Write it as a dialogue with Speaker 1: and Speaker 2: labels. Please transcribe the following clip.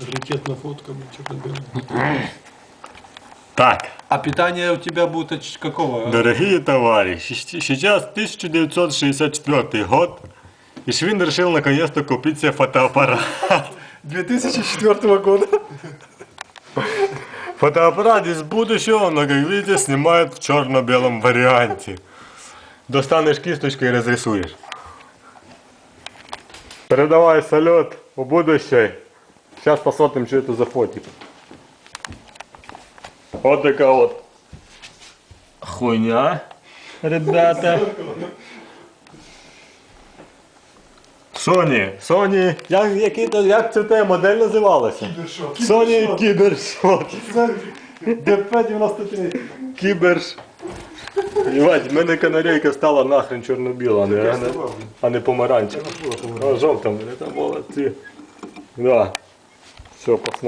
Speaker 1: Раритетная фотка.
Speaker 2: Так,
Speaker 3: А питание у тебя будет от какого?
Speaker 2: дорогие товарищи, щ- сейчас 1964 год, и Швин решил наконец-то купить себе фотоаппарат.
Speaker 3: 2004 года.
Speaker 2: Фотоаппарат из будущего, но, как видите, снимает в черно-белом варианте. Достанешь кисточку и разрисуешь. Передавай салют в будущее. Сейчас посмотрим, что это за фотик. Вот такая вот хуйня, ребята. Sony, Sony, як, який, як це те модель називалася? Sony Кібершот.
Speaker 3: ДП-93.
Speaker 2: Кіберш. Єбать, в мене канарейка стала нахрен чорно-біла, а не, а не, а не помаранчева. А жовта в мене там молодці. Да. Все, посмотрим.